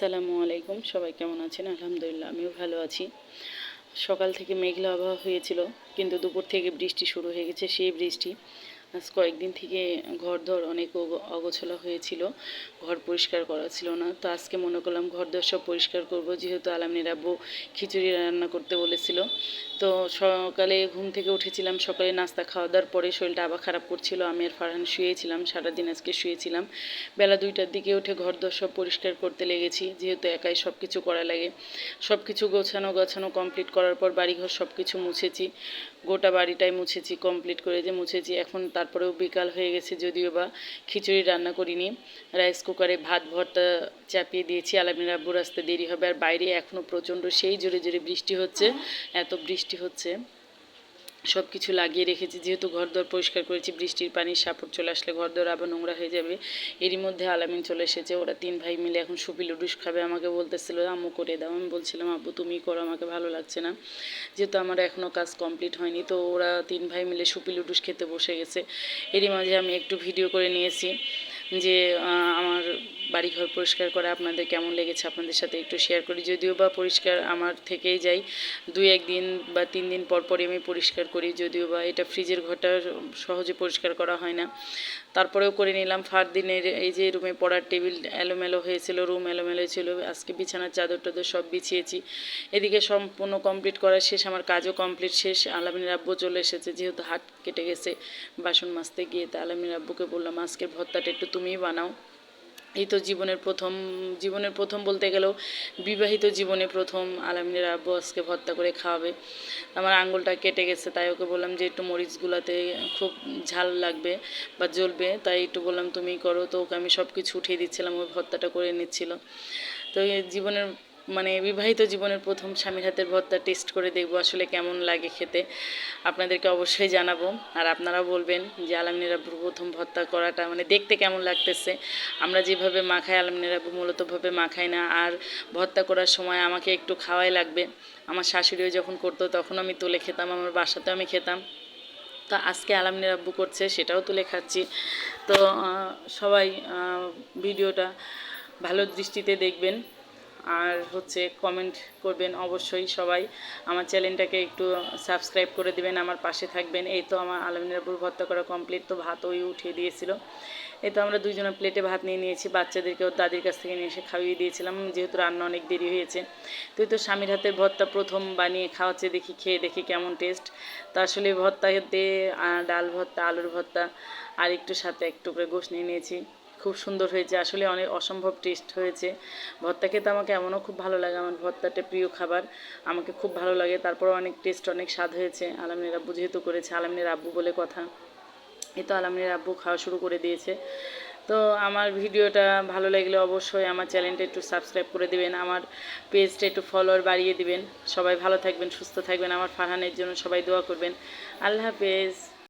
আসসালামু আলাইকুম। সবাই কেমন আছেন? আলহামদুলিল্লাহ, আমিও ভালো আছি। সকাল থেকে মেঘলা আবহাওয়া হয়েছিল, কিন্তু দুপুর থেকে বৃষ্টি শুরু হয়ে গেছে, সেই বৃষ্টি। আজ কয়েকদিন থেকে ঘর ধর অনেক অগ- অগোছলা হয়েছিল, ঘর পরিষ্কার করা ছিল না। তো আজকে মনে করলাম ঘর দর সব পরিষ্কার করব, যেহেতু আলামিনের আব্বু খিচুড়ি রান্না করতে বলেছিল। তো সকালে ঘুম থেকে উঠেছিলাম, সকালে নাস্তা খাওয়া দাওয়ার পরে শরীরটা আবার খারাপ করছিল, আমি আর ফারহান শুয়েছিলাম, সারাদিন আজকে শুয়েছিলাম। বেলা দুইটার দিকে উঠে ঘর দর সব পরিষ্কার করতে লেগেছি, যেহেতু একাই সব কিছু করা লাগে। সব কিছু গোছানো গোছানো কমপ্লিট করার পর বাড়িঘর সব কিছু মুছেছি, গোটা বাড়িটাই মুছেছি কমপ্লিট করে যে মুছেছি। এখন তারপরেও বিকাল হয়ে গেছে যদিও বা খিচুড়ি রান্না করিনি। রাইস কুকারে ভাত ভর্তা চাপিয়ে দিয়েছি, আলামিন আব্বুর আসতে দেরি হবে আর বাইরে এখনও প্রচণ্ড সেই জোরে জোরে বৃষ্টি হচ্ছে, এত বৃষ্টি হচ্ছে। সব কিছু লাগিয়ে রেখেছি। যেহেতু ঘরদোর পরিষ্কার করেছি, বৃষ্টির পানির সাপড় চলে আসলে ঘরদোর আবার নোংরা হয়ে যাবে। এরই মধ্যে আলামিন চলে এসেছে। ওরা তিন ভাই মিলে এখন সুপি লুডুস খাবে। আমাকে বলতেছিল, আম্মু, করে দাও। আমি বলছিলাম, আব্বু, তুমি করো, আমাকে ভালো লাগছে না। যেহেতু আমার এখনও কাজ কমপ্লিট হয়নি, তো ওরা তিন ভাই মিলে সুপি লুডুস খেতে বসে গেছে। এরই মাঝে আমি একটু ভিডিও করে নিয়েছি। যে আমার বাড়িঘর পরিষ্কার করা আপনাদের কেমন লেগেছে আপনাদের সাথে একটু শেয়ার করি। যদিও বা পরিষ্কার আমার থেকেই যাই, দুই একদিন বা তিন দিন পর পরই আমি পরিষ্কার করি, যদিও বা এটা ফ্রিজের ঘরটা সহজে পরিষ্কার করা হয় না। তারপরেও করে নিলাম, ফার দিনের এই যে রুমে পড়ার টেবিল এলোমেলো হয়েছিল রুম এলোমেলো ছিল, আজকে বিছানার চাদর টাদর সব বিছিয়েছি। এদিকে সম্পূর্ণ কমপ্লিট করা শেষ, আমার কাজও কমপ্লিট শেষ আলামিনের আব্বু চলে এসেছে, যেহেতু হাট কেটে গেছে, বাসন মাজতে গিয়ে, তা আলামিনের আব্বুকে বললাম, আজকের ভর্তাটা একটু তুমিই বানাও। এই তো জীবনের প্রথম জীবনের প্রথম বলতে গেলেও বিবাহিত জীবনে প্রথম আলামিনের আব্বু আজকে ভর্তা করে খাওয়াবে। আমার আঙ্গুলটা কেটে গেছে, তাই ওকে বললাম যে একটু মরিচগুলাতে খুব ঝাল লাগবে বা জ্বলবে, তাই একটু বললাম তুমি করো। তো ওকে আমি সব কিছু উঠিয়ে দিচ্ছিলাম ওই ভর্তাটা করে নিচ্ছিল। তো জীবনের মানে বিবাহিত জীবনের প্রথম স্বামীর হাতের ভর্তা টেস্ট করে দেখব আসলে কেমন লাগে খেতে। আপনাদেরকে অবশ্যই জানাব। আর আপনারা বলবেন যে আলমিনের প্রথম ভর্তা করাটা মানে দেখতে কেমন লাগতেছে? আমরা যেভাবে মাখাই আলমিনের মূলতভাবে মাখাই না। আর ভর্তা করার সময় আমাকে একটু খাওয়াই লাগবে। আমার শাশুড়িও যখন করতো তখন আমি তুলে খেতাম, আমার বাসাতেও আমি খেতাম। তো আজকে আলামিনের আব্বু করছে, সেটাও তুলে খাচ্ছি। তো সবাই ভিডিওটা ভালো দৃষ্টিতে দেখবেন। আর হচ্ছে কমেন্ট করবেন অবশ্যই সবাই। আমার চ্যানেলটাকে একটু সাবস্ক্রাইব করে দিবেন আমার পাশে থাকবেন। এই তো আমার আলমিনের আব্বুর ভর্তা করা কমপ্লিট তো ভাত ওই উঠিয়ে দিয়েছিল। এই তো আমরা দুইজনে প্লেটে ভাত নিয়ে নিয়েছি বাচ্চাদেরকেও দাদির কাছ থেকে নিয়ে এসে খাইয়ে দিয়েছিলাম যেহেতু রান্না অনেক দেরি হয়েছে। তুই তো স্বামীর হাতের ভর্তা প্রথম বানিয়ে খাওয়াচ্ছে দেখি খেয়ে দেখি কেমন টেস্ট তো আসলে ভর্তাতে আহ, ডাল ভর্তা আলুর ভর্তা আর একটু সাথে একটু করে গোশ নিয়ে নিয়েছি। খুব সুন্দর হয়েছে। আসলে অনেক অসম্ভব টেস্ট হয়েছে। ভর্তা খেতে আমাকে এমনও খুব ভালো লাগে, আমার ভর্তাটা প্রিয় খাবার। আমাকে খুব ভালো লাগে তারপর অনেক টেস্ট অনেক স্বাদ হয়েছে। আলামিনের আব্বু যেহেতু করেছে আলামিনের আব্বু বলে কথা। এ তো আলামিনের আব্বু খাওয়া শুরু করে দিয়েছে। তো আমার ভিডিওটা ভালো লাগলে অবশ্যই আমার চ্যানেলটা একটু সাবস্ক্রাইব করে দিবেন, আমার পেজটা একটু ফলোয়ার বাড়িয়ে দিবেন। সবাই ভালো থাকবেন, সুস্থ থাকবেন। আমার ফারহানের জন্য সবাই দোয়া করবেন। আল্লাহ হাফেজ।